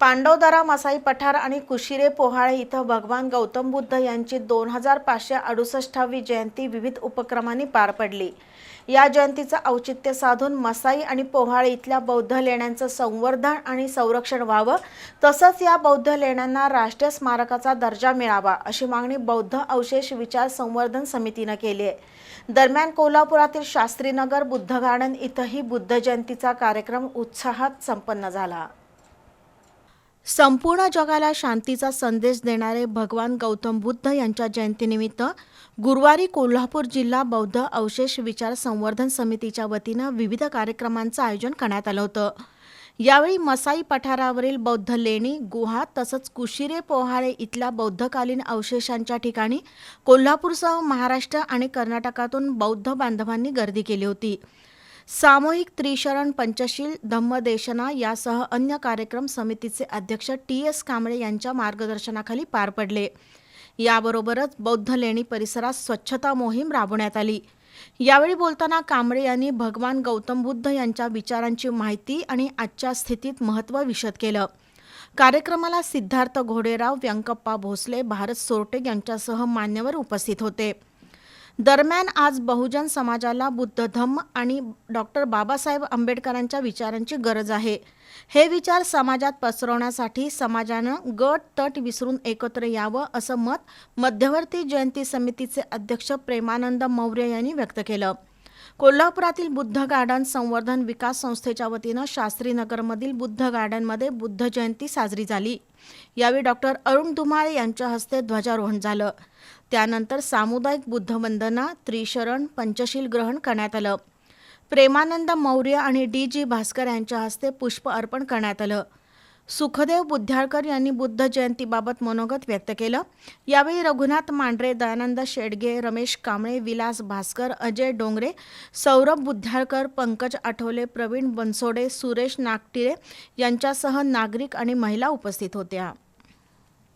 पांडवदरा मसाई पठार आणि कुशिरे पोहाळे इथं भगवान गौतम बुद्ध यांची दोन हजार पाचशे अडुसष्टावी जयंती विविध उपक्रमांनी पार पडली. या जयंतीचं औचित्य साधून मसाई आणि पोहाळे इथल्या बौद्ध लेण्यांचं संवर्धन आणि संरक्षण व्हावं तसंच या बौद्ध लेण्यांना राष्ट्रीय स्मारकाचा दर्जा मिळावा अशी मागणी बौद्ध अवशेष विचार संवर्धन समितीनं केली आहे. दरम्यान कोल्हापुरातील शास्त्रीनगर बुद्ध गार्डन इथंही बुद्ध जयंतीचा कार्यक्रम उत्साहात संपन्न झाला. संपूर्ण जगाला शांतीचा संदेश देणारे भगवान गौतम बुद्ध यांच्या जयंतीनिमित्त गुरुवारी कोल्हापूर जिल्हा बौद्ध अवशेष विचार संवर्धन समितीच्या वतीनं विविध कार्यक्रमांचं आयोजन करण्यात आलं होतं. यावेळी मसाई पठारावरील बौद्ध लेणी गुहा तसंच कुशिरे पोहाळे इथल्या बौद्धकालीन अवशेषांच्या ठिकाणी कोल्हापूरसह महाराष्ट्र आणि कर्नाटकातून बौद्ध बांधवांनी गर्दी केली होती. सामूहिक त्रिशरण पंचशील धम्मदेशना यासह अन्य कार्यक्रम समितीचे अध्यक्ष टी एस कांबळे यांच्या मार्गदर्शनाखाली पार पडले. याबरोबरच बौद्ध लेणी परिसरात स्वच्छता मोहीम राबवण्यात आली. यावेळी बोलताना कांबळे यांनी भगवान गौतम बुद्ध यांच्या विचारांची माहिती आणि आजच्या स्थितीत महत्त्व विशद केलं. कार्यक्रमाला सिद्धार्थ घोडेराव व्यंकप्पा भोसले भारत सोरटे यांच्यासह मान्यवर उपस्थित होते. दरम्यान आज बहुजन समाजाला बुद्ध धम्म आणि डॉक्टर बाबासाहेब आंबेडकरांच्या विचारांची गरज आहे. हे विचार समाजात पसरवण्यासाठी समाजानं गट तट विसरून एकत्र यावं असं मत मध्यवर्ती जयंती समितीचे अध्यक्ष प्रेमानंद मौर्य यांनी व्यक्त केलं. कोल्हापुरातील बुद्ध गार्डन संवर्धन विकास संस्थेच्या वतीनं शास्त्रीनगरमधील बुद्ध गार्डनमध्ये बुद्ध जयंती साजरी झाली. यावेळी डॉक्टर अरुण धुमाळे यांच्या हस्ते ध्वजारोहण झालं. त्यानंतर सामुदायिक बुद्ध वंदना त्रिशरण पंचशील ग्रहण करण्यात आलं. प्रेमानंद मौर्य आणि डी जी भास्कर यांच्या हस्ते पुष्प अर्पण करण्यात आलं. सुखदेव बुद्ध्याळकर यांनी बुद्ध जयंतीबाबत मनोगत व्यक्त केलं. यावेळी रघुनाथ मांढरे दयानंद शेडगे रमेश कांबळे विलास भास्कर अजय डोंगरे सौरभ बुद्ध्याळकर पंकज आठवले प्रवीण बनसोडे सुरेश नागटिरे यांच्यासह नागरिक आणि महिला उपस्थित होत्या.